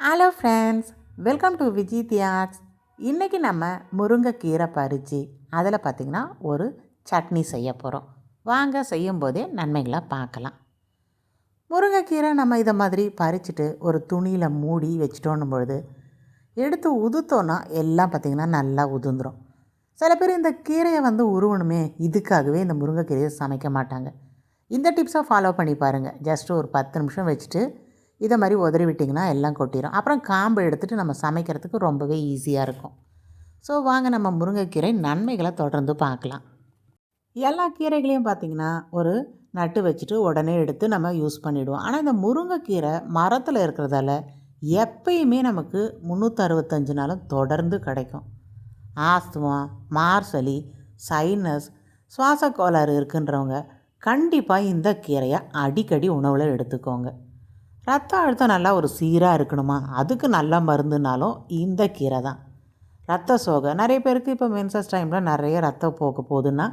Hello friends welcome to Viji Thiyags இன்றைக்கி நம்ம முருங்கைக்கீரை பறித்து அதில் பார்த்திங்கன்னா ஒரு சட்னி செய்ய போகிறோம் வாங்க செய்யும்போதே நன்மைகளை பார்க்கலாம். முருங்கைக்கீரை நம்ம இதை மாதிரி பறிச்சுட்டு ஒரு துணியில் மூடி வச்சிட்டோன்னும் பொழுது எடுத்து உதுத்தோன்னா எல்லாம் பார்த்திங்கன்னா நல்லா உதுந்துரும். சில பேர் இந்த கீரையை வந்து உருவணுமே இதுக்காகவே இந்த முருங்கைக்கீரையை சமைக்க மாட்டாங்க. இந்த டிப்ஸை ஃபாலோ பண்ணி பாருங்கள் ஜஸ்ட்டு ஒரு பத்து நிமிஷம் வச்சுட்டு இதை மாதிரி உதறி விட்டிங்கன்னா எல்லாம் கொட்டிடும் அப்புறம் காம்பு எடுத்துகிட்டு நம்ம சமைக்கிறதுக்கு ரொம்பவே ஈஸியாக இருக்கும். ஸோ வாங்க நம்ம முருங்கைக்கீரை நன்மைகளை தொடர்ந்து பார்க்கலாம். எல்லா கீரைகளையும் பார்த்திங்கன்னா ஒரு நட்டு வச்சுட்டு உடனே எடுத்து நம்ம யூஸ் பண்ணிவிடுவோம் ஆனால் இந்த முருங்கைக்கீரை மரத்தில் இருக்கிறதால எப்பயுமே நமக்கு முந்நூற்றறுபத்தஞ்சு நாளும் தொடர்ந்து கிடைக்கும். ஆஸ்துமா மார்சலி சைனஸ் சுவாச கோளாறு இருக்குன்றவங்க கண்டிப்பாக இந்த கீரையை அடிக்கடி உணவில் எடுத்துக்கோங்க. ரத்த அழுத்தம் நல்லா ஒரு சீராக இருக்கணுமா? அதுக்கு நல்ல மருந்துனாலும் இந்த கீரை தான். ரத்த சோகை. நிறைய பேருக்கு இப்போ மென்சஸ் டைமில் நிறைய ரத்த போக்க போகுதுன்னா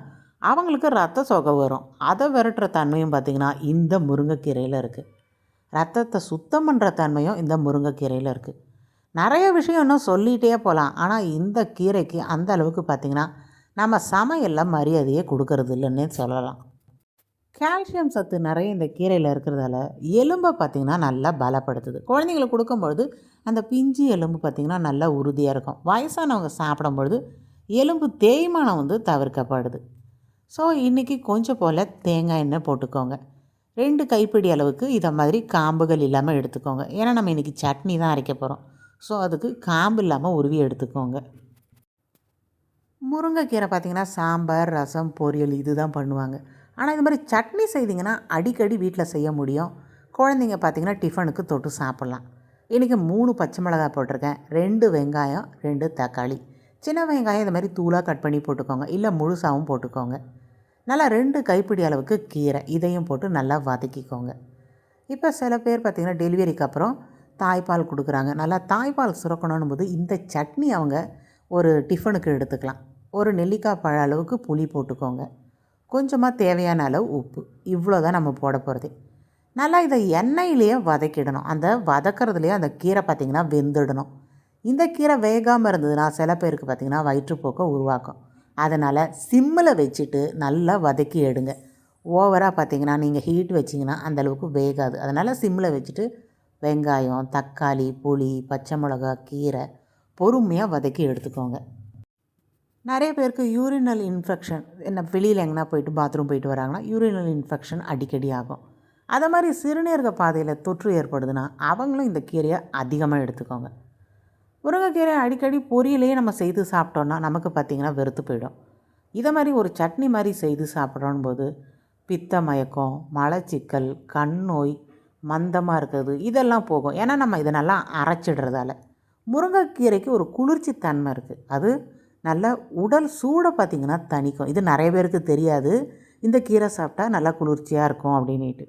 அவங்களுக்கு ரத்த சோகை வரும். அதை விரட்டுற தன்மையும் பார்த்திங்கன்னா இந்த முருங்கைக்கீரையில் இருக்குது ரத்தத்தை சுத்தம் பண்ணுற தன்மையும் இந்த முருங்கைக்கீரையில் இருக்குது நிறைய விஷயம் இன்னும் சொல்லிகிட்டே போகலாம். ஆனால் இந்த கீரைக்கு அந்த அளவுக்கு பார்த்திங்கன்னா நம்ம சமையலில் மரியாதையே கொடுக்கறது இல்லைன்னே சொல்லலாம். கால்சியம் சத்து நிறைய இந்த கீரையில் இருக்கிறதால எலும்பை பார்த்திங்கன்னா நல்லா பலப்படுத்துது. குழந்தைங்களுக்கு கொடுக்கும்பொழுது அந்த பிஞ்சு எலும்பு பார்த்திங்கன்னா நல்லா உறுதியாக இருக்கும். வயசானவங்க சாப்பிடும்பொழுது எலும்பு தேய்மானம் வந்து தவிர்க்கப்படுது. ஸோ இன்றைக்கி கொஞ்சம் போல் தேங்காய் எண்ணெய் போட்டுக்கோங்க. ரெண்டு கைப்பிடி அளவுக்கு இதை மாதிரி காம்புகள் இல்லாமல் எடுத்துக்கோங்க. ஏன்னா நம்ம இன்றைக்கி சட்னி தான் அரைக்க போகிறோம் ஸோ அதுக்கு காம்பு இல்லாமல் உருவி எடுத்துக்கோங்க. முருங்கைக்கீரை பார்த்திங்கன்னா சாம்பார் ரசம் பொரியல் இது தான் பண்ணுவாங்க. ஆனால் இது மாதிரி சட்னி செய்திங்கன்னா அடிக்கடி வீட்டில் செய்ய முடியும். குழந்தைங்க பார்த்திங்கன்னா டிஃபனுக்கு தொட்டு சாப்பிட்லாம். இன்றைக்கி மூணு பச்சை மிளகாய் போட்டிருக்கேன். ரெண்டு வெங்காயம் ரெண்டு தக்காளி. சின்ன வெங்காயம் இந்த மாதிரி தூளாக கட் பண்ணி போட்டுக்கோங்க. இல்லை முழுசாகவும் போட்டுக்கோங்க. நல்லா ரெண்டு கைப்பிடி அளவுக்கு கீரை. இதையும் போட்டு நல்லா வதக்கிக்கோங்க. இப்போ சில பேர் பார்த்திங்கன்னா டெலிவரிக்கு அப்புறம் தாய்ப்பால் கொடுக்குறாங்க. நல்லா தாய்ப்பால் சுரக்கணும் போது இந்த சட்னி அவங்க ஒரு டிஃபனுக்கு எடுத்துக்கலாம். ஒரு நெல்லிக்காய் பழ அளவுக்கு புளி போட்டுக்கோங்க. கொஞ்சமாக தேவையான அளவு உப்பு. இவ்வளோ தான் நம்ம போட போகிறது நல்லா இதை எண்ணெயிலேயே வதக்கிடணும். அந்த வதக்கிறதுலேயே அந்த கீரை பார்த்திங்கன்னா வெந்துடணும். இந்த கீரை வேகாமல் இருந்ததுன்னா சில பேருக்கு பார்த்திங்கன்னா வயிற்றுப்போக்கை உருவாக்கும். அதனால் சிம்மில் வச்சுட்டு நல்லா வதக்கி எடுங்க. ஓவராக பார்த்திங்கன்னா நீங்கள் ஹீட் வச்சிங்கன்னா அந்தளவுக்கு வேகாது. அதனால் சிம்மில் வச்சுட்டு வெங்காயம் தக்காளி புளி பச்சை மிளகா கீரை பொறுமையாக வதக்கி எடுத்துக்கோங்க. நிறைய பேருக்கு யூரினல் இன்ஃபெக்ஷன் என்ன வெளியில் எங்கன்னா போயிட்டு பாத்ரூம் போயிட்டு வராங்கன்னா யூரினல் இன்ஃபெக்ஷன் அடிக்கடி ஆகும். அதை மாதிரி சிறுநீரக பாதையில் தொற்று ஏற்படுதுன்னா அவங்களும் இந்த கீரையை அதிகமாக எடுத்துக்கோங்க. முருங்கைக்கீரை அடிக்கடி பொரியலையே நம்ம செய்து சாப்பிட்டோன்னா நமக்கு பார்த்திங்கன்னா வெறுத்து போயிடும். இதை மாதிரி ஒரு சட்னி மாதிரி செய்து சாப்பிட்றோன் போது பித்த மயக்கம் மலச்சிக்கல் கண் நோய் மந்தமாக இருக்கிறது இதெல்லாம் போகும். ஏன்னா நம்ம இதை நல்லா அரைச்சிடுறதால. முருங்கைக்கீரைக்கு ஒரு குளிர்ச்சி தன்மை இருக்குது அது நல்லா உடல் சூடை பார்த்திங்கன்னா தணிக்கும். இது நிறைய பேருக்கு தெரியாது. இந்த கீரை சாப்பிட்டா நல்லா குளிர்ச்சியாக இருக்கும் அப்படின்ட்டு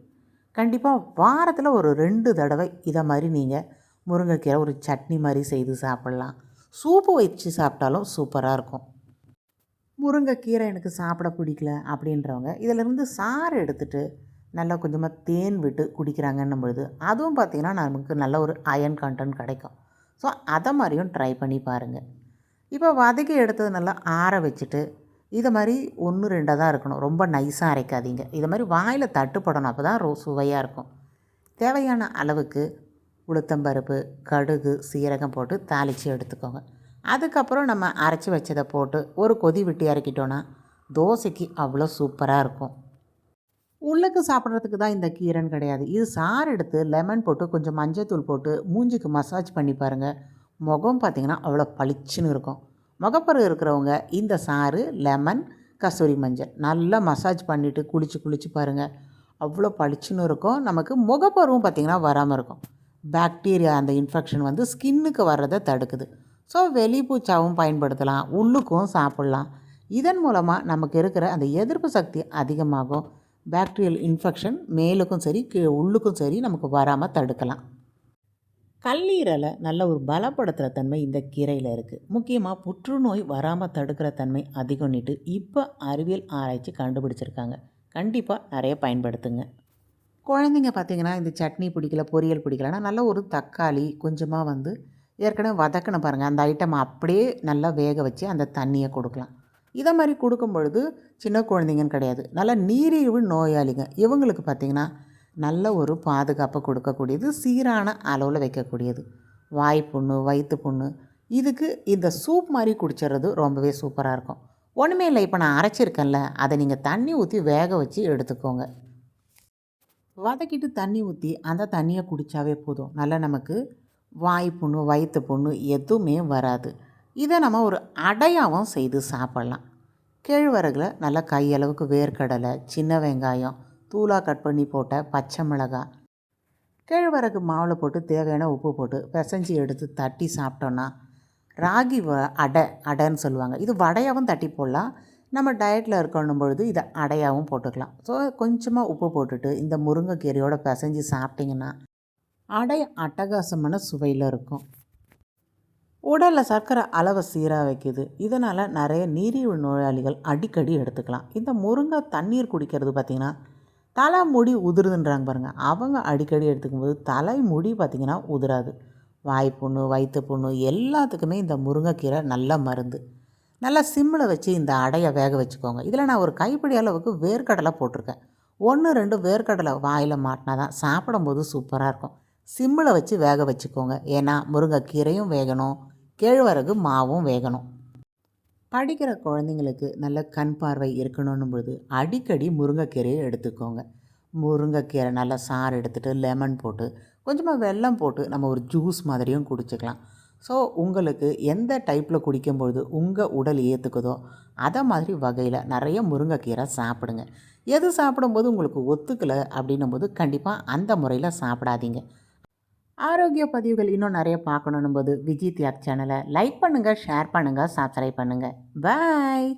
கண்டிப்பாக வாரத்தில் ஒரு ரெண்டு தடவை இதை மாதிரி நீங்கள் முருங்கைக்கீரை ஒரு சட்னி மாதிரி செய்து சாப்பிட்லாம். சூப்பு வச்சு சாப்பிட்டாலும் சூப்பராக இருக்கும். முருங்கைக்கீரை எனக்கு சாப்பிட பிடிக்கல அப்படின்றவங்க இதிலிருந்து சாறு எடுத்துகிட்டு நல்லா கொஞ்சமாக தேன் விட்டு குடிக்கிறாங்கன்னும் பொழுது அதுவும் பார்த்திங்கன்னா நமக்கு நல்ல ஒரு அயன் கண்டென்ட் கிடைக்கும். ஸோ அதை மாதிரியும் ட்ரை பண்ணி பாருங்கள் இப்போ வதக்கி எடுத்தது நல்லா ஆற வச்சுட்டு இதை மாதிரி ஒன்று ரெண்டாக தான் இருக்கணும். ரொம்ப நைஸாக அரைக்காதீங்க. இதை மாதிரி வாயில் தட்டுப்படணும் அப்போ தான் ரோ சுவையாக இருக்கும். தேவையான அளவுக்கு உளுத்தம்பருப்பு கடுகு சீரகம் போட்டு தாளித்து எடுத்துக்கோங்க. அதுக்கப்புறம் நம்ம அரைச்சி வச்சதை போட்டு ஒரு கொதி விட்டு இறக்கிட்டோன்னா தோசைக்கு அவ்வளோ சூப்பராக இருக்கும். உள்ளுக்கு சாப்பிட்றதுக்கு தான் இந்த கீரைன்னு கிடையாது. இது சாறு எடுத்து லெமன் போட்டு கொஞ்சம் மஞ்சள் தூள் போட்டு மூஞ்சிக்கு மசாஜ் பண்ணி பாருங்கள் முகம் பார்த்திங்கன்னா அவ்வளோ பளிச்சுன்னு இருக்கும். முகப்பரு இருக்கிறவங்க இந்த சாறு லெமன் கஸ்தூரி மஞ்சள். நல்லா மசாஜ் பண்ணிவிட்டு குளித்து குளித்து பாருங்கள் அவ்வளோ பளிச்சுன்னு இருக்கும். நமக்கு முகப்பருவும் பார்த்திங்கன்னா வராமல் இருக்கும். பாக்டீரியா அந்த இன்ஃபெக்ஷன் வந்து ஸ்கின்னுக்கு வர்றதை தடுக்குது. ஸோ வெளிப்பூச்சாவும் பயன்படுத்தலாம். உள்ளுக்கும் சாப்பிட்லாம். இதன் மூலமாக நமக்கு இருக்கிற அந்த எதிர்ப்பு சக்தி அதிகமாகும். பாக்டீரியல் இன்ஃபெக்ஷன் மேலுக்கும் சரி உள்ளுக்கும் சரி நமக்கு வராமல் தடுக்கலாம். கல்லீரலை நல்ல ஒரு பலப்படுத்துகிற தன்மை இந்த கீரையில் இருக்குது முக்கியமாக புற்றுநோய் வராமல் தடுக்கிற தன்மை அதிகம்னிட்டு இப்போ அறிவியல் ஆராய்ச்சி கண்டுபிடிச்சிருக்காங்க. கண்டிப்பாக நிறைய பயன்படுத்துங்க. குழந்தைங்க பார்த்திங்கன்னா இந்த சட்னி பிடிக்கல பொரியல் பிடிக்கலன்னா நல்ல ஒரு தக்காளி கொஞ்சமாக வந்து ஏற்கனவே வதக்கின பாருங்கள் அந்த ஐட்டம் அப்படியே நல்லா வேக வச்சு அந்த தண்ணியை கொடுக்கலாம். இதை மாதிரி கொடுக்கும் பொழுது சின்ன குழந்தைங்கன்னு கிடையாது. நல்லா நீரிழிவு நோயாளிங்க. இவங்களுக்கு பார்த்திங்கன்னா நல்ல ஒரு பாதுகாப்பை கொடுக்கக்கூடியது சீரான அளவில் வைக்கக்கூடியது. வாய் புண்ணு வயிற்று புண்ணு இதுக்கு இந்த சூப் மாதிரி குடிச்சிடுறது ரொம்பவே சூப்பராக இருக்கும். ஒன்றுமே இல்லை இப்போ நான் அரைச்சிருக்கேன்ல அதை நீங்கள் தண்ணி ஊற்றி வேக வச்சு எடுத்துக்கோங்க. வதக்கிட்டு தண்ணி ஊற்றி அந்த தண்ணியை குடித்தாவே போதும். நல்லா நமக்கு வாய் புண்ணு வயிற்று புண்ணு எதுவுமே வராது. இதை நம்ம ஒரு அடையாவும் செய்து சாப்பிட்லாம். கேழ்வரகில் நல்லா கையளவுக்கு வேர்க்கடலை சின்ன வெங்காயம் தூளாக கட் பண்ணி போட்ட பச்சை மிளகாய் கேழ்வரகு மாவில் போட்டு தேவையான உப்பு போட்டு பிசைஞ்சி எடுத்து தட்டி சாப்பிட்டோன்னா ராகி வ அடை அடைன்னு சொல்லுவாங்க. இது வடையாகவும் தட்டி போடலாம். நம்ம டயட்டில் இருக்கணும் பொழுது இதை அடையாகவும் போட்டுக்கலாம். ஸோ கொஞ்சமாக உப்பு போட்டுட்டு இந்த முருங்கைக்கீரையோட பிசைஞ்சு சாப்பிட்டிங்கன்னா அடை அட்டகாசமான சுவையில் இருக்கும். உடலில் சர்க்கரை அளவை சீராக வைக்குது இதனால் நிறைய நீரிழிவு நோயாளிகள் அடிக்கடி எடுத்துக்கலாம். இந்த முருங்கை தண்ணீர் குடிக்கிறது பார்த்திங்கன்னா தலை முடி உதிருதுன்றாங்க பாருங்கள் அவங்க அடிக்கடி எடுத்துக்கும்போது தலைமுடி தலை முடி பார்த்திங்கன்னா உதிராது. வாய் புண்ணு வயிற்று புண்ணு எல்லாத்துக்குமே இந்த முருங்கைக்கீரை நல்ல மருந்து. நல்லா சிம்மில் வச்சு இந்த அடையை வேக வச்சுக்கோங்க. இதில் நான் ஒரு கைப்பிடி அளவுக்கு வேர்க்கடலை போட்டிருக்கேன். ஒன்று ரெண்டு வேர்க்கடலை வாயில் மாட்டினா தான் சாப்பிடும்போது சூப்பராக இருக்கும். சிம்மில் வச்சு வேக வச்சுக்கோங்க. ஏன்னா முருங்கைக்கீரையும் வேகணும் கேழ்வரகு மாவும் வேகணும். படிக்கிற குழந்தைங்களுக்கு நல்ல கண் பார்வை இருக்கணும் பொழுது அடிக்கடி முருங்கைக்கீரையை எடுத்துக்கோங்க. முருங்கைக்கீரை நல்லா சாறு எடுத்துகிட்டு லெமன் போட்டு கொஞ்சமாக வெல்லம் போட்டு நம்ம ஒரு ஜூஸ் மாதிரியும் குடிச்சிக்கலாம். ஸோ உங்களுக்கு எந்த டைப்பில் குடிக்கும்பொழுது உங்கள் உடல் ஏற்றுக்குதோ அதை மாதிரி வகையில் நிறைய முருங்கைக்கீரை சாப்பிடுங்க. எது சாப்பிடும்போது உங்களுக்கு ஒத்துக்கலை அப்படின்னும் போது கண்டிப்பாக அந்த முறையில் சாப்பிடாதீங்க. ஆரோக்கிய பதிவுகள் இன்னும் நிறைய பார்க்கணும் போது விஜய் தியாக் சேனலை லைக் பண்ணுங்கள் ஷேர் பண்ணுங்கள் சப்ஸ்கிரைப் பண்ணுங்கள் பாய்